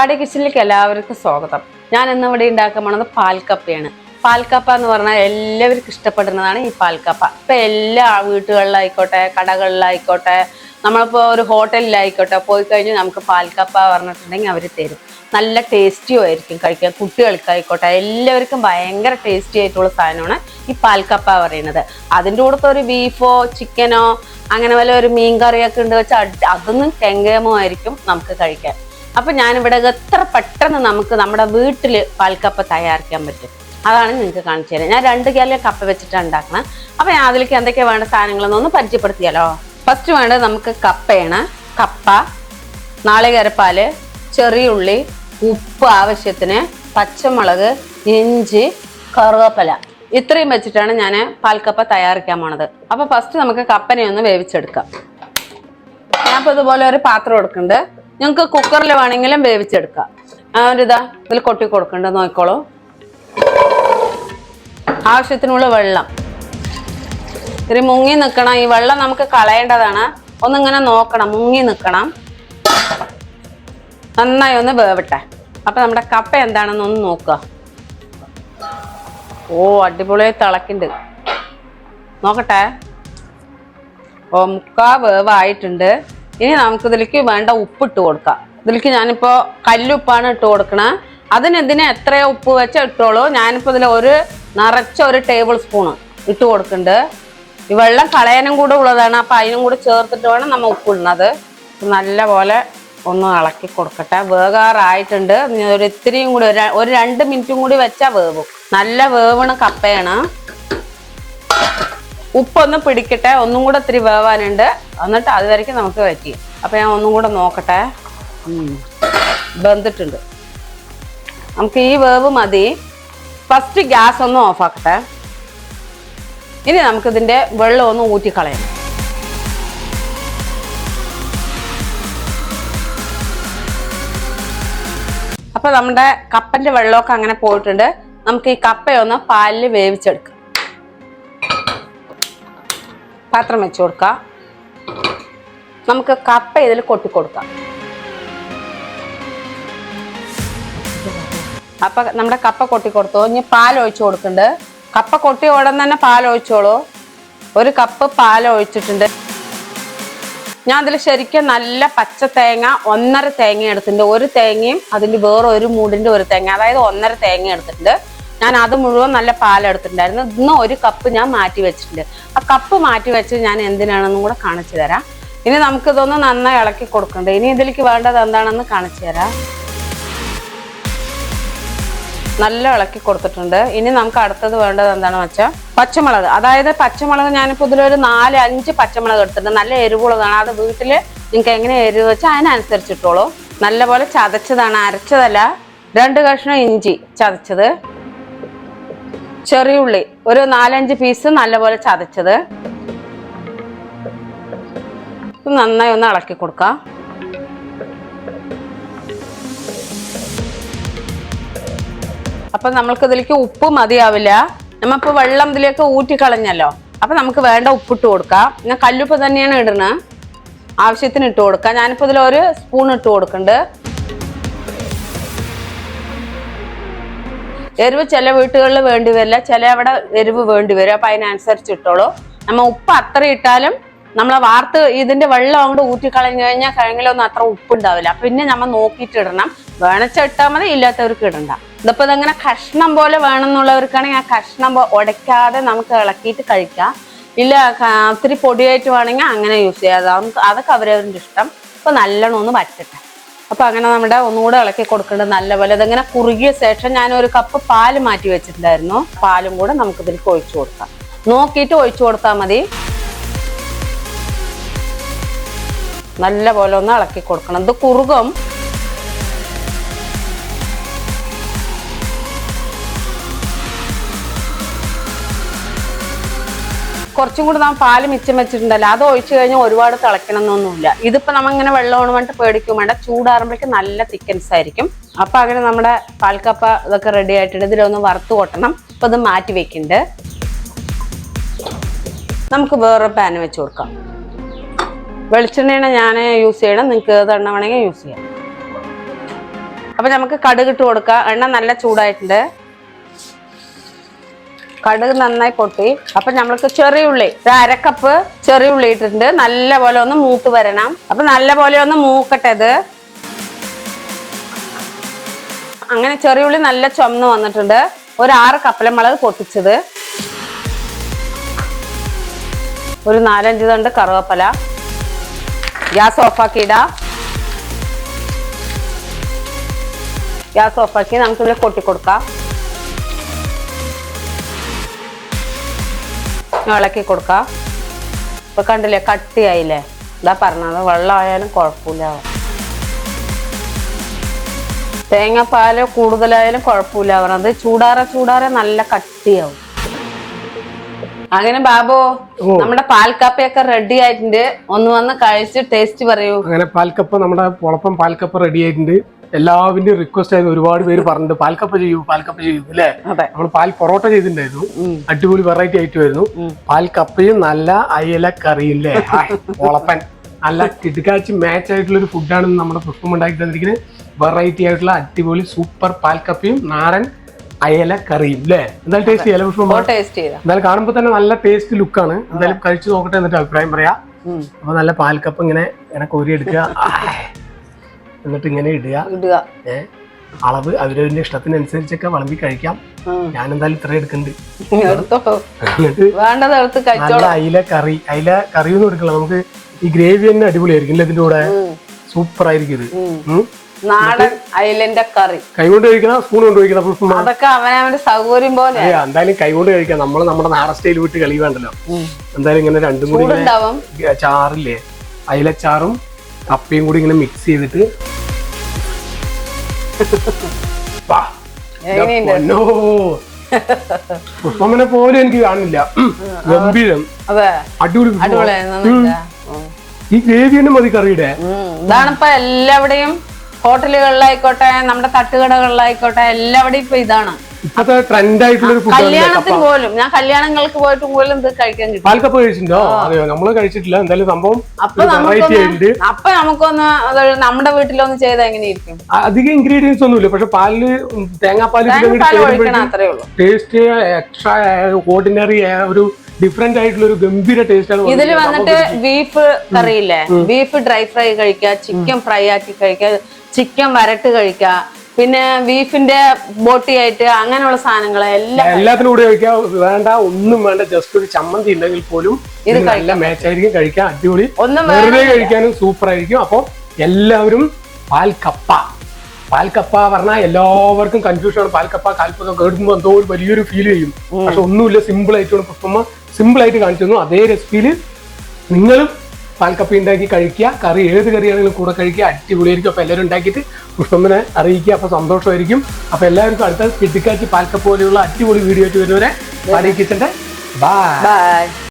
പാടി കിച്ചണിലേക്ക് എല്ലാവർക്കും സ്വാഗതം. ഞാൻ ഇന്ന് ഇവിടെ ഉണ്ടാക്കാൻ പോണത് പാൽക്കപ്പയാണ്. പാൽക്കപ്പ എന്ന് പറഞ്ഞാൽ എല്ലാവർക്കും ഇഷ്ടപ്പെടുന്നതാണ് ഈ പാൽക്കപ്പ. ഇപ്പൊ എല്ലാ വീട്ടുകളിലായിക്കോട്ടെ കടകളിലായിക്കോട്ടെ നമ്മളിപ്പോൾ ഒരു ഹോട്ടലിലായിക്കോട്ടെ പോയി കഴിഞ്ഞാൽ നമുക്ക് പാൽക്കപ്പ പറഞ്ഞിട്ടുണ്ടെങ്കിൽ അവർ തരും. നല്ല ടേസ്റ്റിയും ആയിരിക്കും കഴിക്കാൻ. കുട്ടികൾക്കായിക്കോട്ടെ എല്ലാവർക്കും ഭയങ്കര ടേസ്റ്റി ആയിട്ടുള്ള സാധനമാണ് ഈ പാൽക്കപ്പ പറയുന്നത്. അതിന്റെ കൂടെ ഒരു ബീഫോ ചിക്കനോ അങ്ങനെ വല്ല ഒരു മീൻ കറിയൊക്കെ ഉണ്ട് വെച്ചാൽ അതൊന്നും കെങ്കേമോ ആയിരിക്കും നമുക്ക് കഴിക്കാൻ. അപ്പൊ ഞാനിവിടെ എത്ര പെട്ടെന്ന് നമുക്ക് നമ്മുടെ വീട്ടിൽ പാൽക്കപ്പ തയ്യാറാക്കാൻ പറ്റും? അതാണ് നിങ്ങൾക്ക് കാണിച്ചു തരാം ഞാൻ രണ്ട് കിലോ കപ്പ വെച്ചിട്ടാണ് ഉണ്ടാക്കണം. അപ്പൊ ഞാൻ അതിലേക്ക് എന്തൊക്കെയാ വേണ്ട സാധനങ്ങളെന്ന് ഒന്ന് പരിചയപ്പെടുത്തിയാലോ? ഫസ്റ്റ് വേണ്ടത് നമുക്ക് കപ്പയാണ്. കപ്പ നാളികേരപ്പാൽ ചെറിയുള്ളി ഉപ്പ് ആവശ്യത്തിന് പച്ചമുളക് ഇഞ്ചി കറുവപ്പല. ഇത്രയും വെച്ചിട്ടാണ് ഞാൻ പാൽക്കപ്പ തയ്യാറാക്കാൻ പോണത്. അപ്പൊ ഫസ്റ്റ് നമുക്ക് കപ്പനെ ഒന്ന് വേവിച്ചെടുക്കാം. ഞാൻ ഞാനിപ്പോൾ ഇതുപോലെ ഒരു പാത്രം എടുക്കുന്നുണ്ട്. നിങ്ങൾക്ക് കുക്കറിൽ വേണമെങ്കിലും വേവിച്ചെടുക്കാം. ആ ഒരു ഇതാ ഇതിൽ കൊട്ടി കൊടുക്കേണ്ടത് നോക്കിക്കോളൂ. ആവശ്യത്തിനുള്ള വെള്ളം. ഇത്തിരി മുങ്ങി നിൽക്കണം ഈ വെള്ളം നമുക്ക് കളയേണ്ടതാണ്. ഒന്നിങ്ങനെ നോക്കണം മുങ്ങി നിൽക്കണം നന്നായി ഒന്ന് വേവട്ടെ. അപ്പം നമ്മുടെ കപ്പ എന്താണെന്ന് ഒന്ന് നോക്കുക. ഓ അടിപൊളിയായി തിളക്കുന്നുണ്ട് നോക്കട്ടെ. ഓ മുക്കാ വേവായിട്ടുണ്ട്. ഇനി നമുക്ക് ഇതിലേക്ക് വേണ്ട ഉപ്പ് ഇട്ട് കൊടുക്കാം. ഇതിലേക്ക് ഞാനിപ്പോ കല്ലുപ്പാണ് ഇട്ട് കൊടുക്കണേ. അതിനെന്തിനാ എത്ര ഉപ്പ് വെച്ച ഇട്ടോളൂ? ഞാനിപ്പോ ഇതിൽ ഒരു നിറച്ച ഒരു ടേബിൾ സ്പൂണ് ഇട്ട് കൊടുക്കുന്നുണ്ട് ഈ വെള്ളം കളയാനും കൂടെ ഉള്ളതാണ്. അപ്പൊ അതിനും കൂടെ ചേർത്തിട്ട് വേണം നമ്മൾ ഉപ്പ് ഇടുന്നത്. നല്ല പോലെ ഒന്ന് ഇളക്കി കൊടുക്കട്ടെ. വേകാറായിട്ടുണ്ട്. ഒരു ഇത്തിരിയും കൂടി ഒരു രണ്ട് മിനിറ്റും കൂടി വെച്ചാൽ വേവും. നല്ല വേവണ കപ്പയാണ്. ഉപ്പൊന്ന് പിടിക്കട്ടെ ഒന്നും കൂടെ ഇത്തിരി വേവാനുണ്ട്. എന്നിട്ട് അത് വരയ്ക്കും നമുക്ക് പറ്റി അപ്പൊ ഞാൻ ഒന്നും കൂടെ നോക്കട്ടെ. ബന്ധിട്ടുണ്ട് നമുക്ക് ഈ വേവ് മതി. ഫസ്റ്റ് ഗ്യാസ് ഒന്ന് ഓഫാക്കട്ടെ ഇനി നമുക്കിതിന്റെ വെള്ളം ഒന്ന് ഊറ്റിക്കളയാം അപ്പൊ നമ്മുടെ കപ്പന്റെ വെള്ളമൊക്കെ അങ്ങനെ പോയിട്ടുണ്ട്. നമുക്ക് ഈ കപ്പയൊന്ന് പാലിൽ വേവിച്ചെടുക്കാം. പാത്രം വെച്ച് കൊടുക്കാം. നമുക്ക് കപ്പ ഇതിൽ കൊട്ടിക്കൊടുക്കാം അപ്പൊ നമ്മുടെ കപ്പ കൊട്ടി കൊടുത്തു. ഇനി പാൽ ഒഴിച്ചു കൊടുക്കുന്നുണ്ട് കപ്പ കൊട്ടി ഉടൻ തന്നെ പാൽ ഒഴിച്ചോളൂ. ഒരു കപ്പ് പാൽ ഒഴിച്ചിട്ടുണ്ട്. ഞാൻ അതിൽ ശരിക്കും നല്ല പച്ച തേങ്ങ ഒന്നര തേങ്ങ എടുത്തിട്ടുണ്ട്. ഒരു തേങ്ങയും അതിന്റെ വേറെ ഒരു മൂടിന്റെ ഒരു തേങ്ങ അതായത് ഒന്നര തേങ്ങ എടുത്തിട്ടുണ്ട്. ഞാൻ അത് മുഴുവൻ നല്ല പാലെടുത്തിട്ടുണ്ടായിരുന്നു ഇന്ന് ഒരു കപ്പ് ഞാൻ മാറ്റി വെച്ചിട്ടുണ്ട്. ആ കപ്പ് മാറ്റി വെച്ച് ഞാൻ എന്തിനാണെന്നും കൂടെ കാണിച്ചു തരാം. ഇനി നമുക്കിതൊന്ന് നന്നായി ഇളക്കി കൊടുക്കണ്ടേ? ഇനി ഇതിലേക്ക് വേണ്ടത് എന്താണെന്ന് കാണിച്ചു തരാം. നല്ല ഇളക്കി കൊടുത്തിട്ടുണ്ട്. ഇനി നമുക്ക് അടുത്തത് വേണ്ടത് എന്താണെന്ന് വെച്ചാൽ പച്ചമുളക്. അതായത് പച്ചമുളക് ഞാനിപ്പോൾ ഇതിലൊരു നാല് അഞ്ച് പച്ചമുളക് എടുത്തിട്ടുണ്ട്. നല്ല എരിവുള്ളതാണ്. അത് വീട്ടിൽ നിങ്ങൾക്ക് എങ്ങനെ എരിവ് വെച്ചാൽ അതിനനുസരിച്ചിട്ടോളൂ. നല്ലപോലെ ചതച്ചതാണ്. അരച്ചതല്ല. രണ്ട് കഷ്ണം ഇഞ്ചി ചതച്ചത്. ചെറിയ ഉള്ളി. ഒരു നാലഞ്ച് പീസ് നല്ലപോലെ ചതച്ചത്. നന്നായി ഒന്ന് ഇളക്കി കൊടുക്കാം. അപ്പൊ നമ്മൾക്ക് ഇതിലേക്ക് ഉപ്പ് മതിയാവില്ല. നമ്മളിപ്പോ വെള്ളം ഇതിലേക്ക് ഊറ്റിക്കളഞ്ഞല്ലോ അപ്പൊ നമുക്ക് വേണ്ട ഉപ്പിട്ട് കൊടുക്കാം. ഞാൻ കല്ലുപ്പ് തന്നെയാണ് ഇടുന്നത്. ആവശ്യത്തിന് ഇട്ട് കൊടുക്കാം. ഞാനിപ്പോ ഇതിൽ ഒരു സ്പൂൺ ഇട്ട് കൊടുക്കുന്നുണ്ട്. എരിവ് ചില വീട്ടുകളിൽ വേണ്ടി വരില്ല ചില അവിടെ എരിവ് വേണ്ടി വരും അപ്പൊ അതിനനുസരിച്ച് ഇട്ടോളൂ നമ്മ ഉപ്പ് അത്ര ഇട്ടാലും നമ്മളെ വാർത്ത് ഇതിന്റെ വെള്ളം അങ്ങോട്ട് ഊറ്റിക്കളഞ്ഞു കഴിഞ്ഞാൽ കഴിഞ്ഞാലൊന്നും അത്ര ഉപ്പുണ്ടാവില്ല. പിന്നെ നമ്മൾ നോക്കിയിട്ട് ഇടണം. വേണച്ച ഇട്ടാൽ മതി ഇല്ലാത്തവർക്ക് ഇടണ്ട. ഇതിപ്പോ ഇതങ്ങനെ കഷ്ണം പോലെ വേണമെന്നുള്ളവർക്കാണെങ്കിൽ ആ കഷ്ണം ഉടയ്ക്കാതെ നമുക്ക് ഇളക്കിയിട്ട് കഴിക്കാം. ഇല്ല ഒത്തിരി പൊടിയായിട്ട് വേണമെങ്കിൽ അങ്ങനെ യൂസ് ചെയ്യാം. അത് അതൊക്കെ അവരവരുടെ ഇഷ്ടം. ഇപ്പൊ നല്ലോണം ഒന്ന് വറ്റട്ടെ. അപ്പൊ അങ്ങനെ നമ്മുടെ ഒന്നുകൂടെ ഇളക്കി കൊടുക്കേണ്ടത് നല്ലപോലെ. ഇതിങ്ങനെ കുറുകിയ ശേഷം ഞാൻ ഒരു കപ്പ് പാൽ മാറ്റി വെച്ചിട്ടുണ്ടായിരുന്നു. പാലും കൂടെ നമുക്ക് ഇതിലേക്ക് ഒഴിച്ചു കൊടുക്കാം. നോക്കിയിട്ട് ഒഴിച്ചു കൊടുത്താൽ മതി. നല്ല പോലെ ഒന്ന് ഇളക്കി കൊടുക്കണം. ഇത് കുറുകും. കുറച്ചും കൂടി നാം പാൽ മിച്ചം വെച്ചിട്ടുണ്ടല്ലോ. അത് ഒഴിച്ചു കഴിഞ്ഞാൽ ഒരുപാട് തിളക്കണം എന്നൊന്നുമില്ല നമ്മൾ ഇങ്ങനെ വെള്ളമാണ് വേണ്ട പേടിക്കും വേണ്ട. ചൂടാറുമ്പോഴേക്കും നല്ല തിക്കൻസ് ആയിരിക്കും. അപ്പം അങ്ങനെ നമ്മുടെ പാൽക്കപ്പ ഇതൊക്കെ റെഡി ആയിട്ടുണ്ട്. ഇതിലൊന്ന് വറുത്ത് കൊട്ടണം. അപ്പം ഇത് മാറ്റി വെക്കുന്നുണ്ട് നമുക്ക് വേറെ പാൻ വെച്ച് കൊടുക്കാം. വെളിച്ചെണ്ണയാണ് ഞാൻ യൂസ് ചെയ്യണം നിങ്ങൾക്ക് ഏതെണ്ണ വേണമെങ്കിൽ യൂസ് ചെയ്യാം. അപ്പം നമുക്ക് കടുകിട്ട് കൊടുക്കാം. എണ്ണ നല്ല ചൂടായിട്ടുണ്ട്. കടുക് നന്നായി പൊട്ടി അപ്പൊ നമ്മൾക്ക് ചെറിയ ഉള്ളി ഒരു അരക്കപ്പ് ചെറിയ ഉള്ളി ഇട്ടിട്ടുണ്ട്. നല്ല പോലെ ഒന്ന് മൂത്ത് വരണം. അപ്പൊ നല്ല പോലെ ഒന്ന് മൂക്കട്ടെ ഇത്. അങ്ങനെ ചെറിയ ഉള്ളി നല്ല ചുമന്ന് വന്നിട്ടുണ്ട്. ഒരു ആറ് കപ്പലമുളക് പൊട്ടിച്ചത്. ഒരു നാലഞ്ച് തണ്ട് കറുവപ്പല. ഗ്യാസ് ഓഫാക്കി ഗ്യാസ് ഓഫാക്കി നമുക്കിവിടെ കൊട്ടി ഇളക്കി കൊടുക്കാം. ഇപ്പൊ കണ്ടില്ലേ കട്ടിയായില്ലേ? ഇതാ പറഞ്ഞത് വെള്ളമായാലും കുഴപ്പമില്ല. തേങ്ങാപ്പാൽ കൂടുതലായാലും കുഴപ്പമില്ല പറഞ്ഞത്. ചൂടാറെ ചൂടാറെ നല്ല കട്ടിയാവും. അങ്ങനെ ബാബു നമ്മുടെ പാൽക്കപ്പയൊക്കെ റെഡി ആയിട്ടുണ്ട്. ഒന്ന് വന്ന് കഴിച്ച് ടേസ്റ്റ് പറയൂ. അങ്ങനെ പാൽക്കപ്പ നമ്മുടെ പൊളപ്പം പാൽക്കപ്പ റെഡി ആയിട്ടുണ്ട്. എല്ലാവരുടെയും റിക്വസ്റ്റ് ആയിരുന്നു. ഒരുപാട് പേര് പറഞ്ഞിട്ടുണ്ട്. പാൽക്കപ്പ ചെയ്യൂ പാൽക്കപ്പ ചെയ്യൂ അല്ലേ? നമ്മൾ പാൽ പൊറോട്ട ചെയ്തിട്ടുണ്ടായിരുന്നു. അടിപൊളി വെറൈറ്റി ആയിട്ട് വരുന്നു പാൽക്കപ്പയും നല്ല അയല കറിയും അല്ലേ? ഹായ്, പൊളപ്പൻ നല്ല കിടുക്കാച്ചി മാച്ച് ആയിട്ടുള്ള ഒരു ഫുഡാണ് നമ്മുടെ പുഷ്പം ഉണ്ടാക്കി തന്നിരിക്കുന്നത്. വെറൈറ്റി ആയിട്ടുള്ള അടിപൊളി സൂപ്പർ പാൽക്കപ്പയും നാരൻ അയല കറിയും അല്ലേ? എന്തായാലും ടേസ്റ്റ് ചെയ്യാം പുഷ്പം എന്തായാലും കാണുമ്പോൾ തന്നെ നല്ല ടേസ്റ്റ് ലുക്കാണ് എന്തായാലും കഴിച്ചു നോക്കട്ടെ എന്നിട്ട് അഭിപ്രായം പറയാം. അപ്പൊ നല്ല പാൽക്കപ്പ് ഇങ്ങനെ ഇങ്ങനെ കോരിയെടുക്കുക. എന്നിട്ട് ഇങ്ങനെ ഇടുക. ഇടുക. ഏ അളവ് അവരവരുടെ ഇഷ്ടത്തിനനുസരിച്ചൊക്കെ വിളമ്പി കഴിക്കാം. ഞാൻ എന്തായാലും ഇത്ര എടുക്കുന്നുണ്ട് നല്ല അയില കറി അയില കറി ഒന്നും എടുക്കണം നമുക്ക് ഈ ഗ്രേവി തന്നെ അടിപൊളിയായിരിക്കും അല്ലേ ഇതിന്റെ കൂടെ? സൂപ്പർ ആയിരിക്കും ഇത്. നാടൻ അയിലന്റെ കറി. കൈകൊണ്ട് കഴിക്കണം? സ്പൂൺ കൊണ്ട് കഴിക്കണം? അതൊക്കെ അവനവന്റെ സൗകര്യം പോലെ. എന്തായാലും കൈകൊണ്ട് കഴിക്കാം. നമ്മൾ നമ്മുടെ നാടൻ സ്റ്റൈൽ വിട്ട് കളി വേണ്ടല്ലോ. എന്തായാലും ഇങ്ങനെ രണ്ടും കൂടി ചാറില്ലേ? അയിലച്ചാറും കപ്പയും കൂടി ഇങ്ങനെ മിക്സ് ചെയ്തിട്ട്. പുഷ്പമ്മനെ പോലെ എനിക്ക് കാണില്ല. ഗംഭീരം. അതെ. അടിപൊളി ഈ ഗ്രേവി തന്നെ മതി കറിയുടെ. ഇതാണിപ്പോ എല്ലാവിടെയും ഹോട്ടലുകളിലായിക്കോട്ടെ നമ്മുടെ തട്ടുകടകളിലായിക്കോട്ടെ എല്ലാവിടെയും ഇപ്പൊ ഇതാണ്. ഇപ്പത്തെ ട്രെൻഡ് ആയിട്ടുള്ള ഒരു കല്യാണത്തിന് പോലും ഞാൻ കല്യാണങ്ങൾക്ക് പോയിട്ട് പോലും ഇത് കഴിക്കാൻ കിട്ടും. പാൽക്കപ്പ കഴിച്ചിട്ടുണ്ടോ? അതെയോ? നമ്മൾ കഴിച്ചിട്ടില്ല. എന്തായാലും സംഭവം അപ്പൊ നമുക്കൊന്ന് അപ്പൊ നമുക്കൊന്ന് നമ്മുടെ വീട്ടിലൊന്ന് ചെയ്താൽ അ- അധികം ഇൻഗ്രീഡിയൻസ് ഒന്നുമില്ല. പക്ഷെ പാലിൽ ഉള്ളൂ. ടേസ്റ്റ് എക്സ്ട്രാ ഓർഡിനറി ഒരു ഡിഫറെന്റ് ആയിട്ടുള്ള ഒരു ഗംഭീര ടേസ്റ്റ് ആണ് ഇതിൽ വന്നിട്ട് ബീഫ് കറിയില്ലേ? ബീഫ് ഡ്രൈ ഫ്രൈ കഴിക്കുക ചിക്കൻ ഫ്രൈ ആക്കി കഴിക്കുക ചിക്കൻ വരട്ട് കഴിക്കുക പിന്നെ ബീഫിന്റെ ബോട്ടി ആയിട്ട് അങ്ങനെയുള്ള സാധനങ്ങൾ എല്ലാം എല്ലാത്തിനും കൂടി കഴിക്കാം വേണ്ട ഒന്നും വേണ്ട ജസ്റ്റ് ഒരു ചമ്മന്തി ഉണ്ടെങ്കിൽ പോലും ഇത് നല്ല മാച്ച് ആയിരിക്കും കഴിക്കാൻ അടിപൊളി. ഒന്നും വെറുതെ കഴിക്കാനും സൂപ്പർ ആയിരിക്കും. അപ്പൊ എല്ലാവരും പാൽക്കപ്പ. പാൽക്കപ്പ പറഞ്ഞാൽ എല്ലാവർക്കും കൺഫ്യൂഷൻ ആണ്. പാൽക്കപ്പ കാൽപ്പത കേൾക്കുമ്പോൾ എന്തോ ഒരു വലിയൊരു ഫീൽ ചെയ്യും. പക്ഷെ ഒന്നുമില്ല സിമ്പിൾ ആയിട്ടാണ് പുഷ്പമ്മ സിമ്പിൾ ആയിട്ട് കാണിച്ചു തന്നു. അതേ റെസിപ്പിയിൽ നിങ്ങളും പാൽക്കപ്പ ഉണ്ടാക്കി കഴിക്കുക കറി ഏത് കറിയാണെങ്കിലും കൂടെ കഴിക്കുക അടിപൊളിയായിരിക്കും. അപ്പോൾ എല്ലാവരും ഉണ്ടാക്കിയിട്ട് പുഷ്പമ്മനെ അറിയിക്കുക. അപ്പോൾ സന്തോഷമായിരിക്കും. അപ്പോൾ എല്ലാവർക്കും അടുത്ത കിട്ടിക്കാച്ചി പാൽക്കപ്പ് പോലെയുള്ള അടിപൊളി വീഡിയോ ആയിട്ട് വരുന്നവരെ അറിയിക്കിച്ചിട്ട് ബൈ ബൈ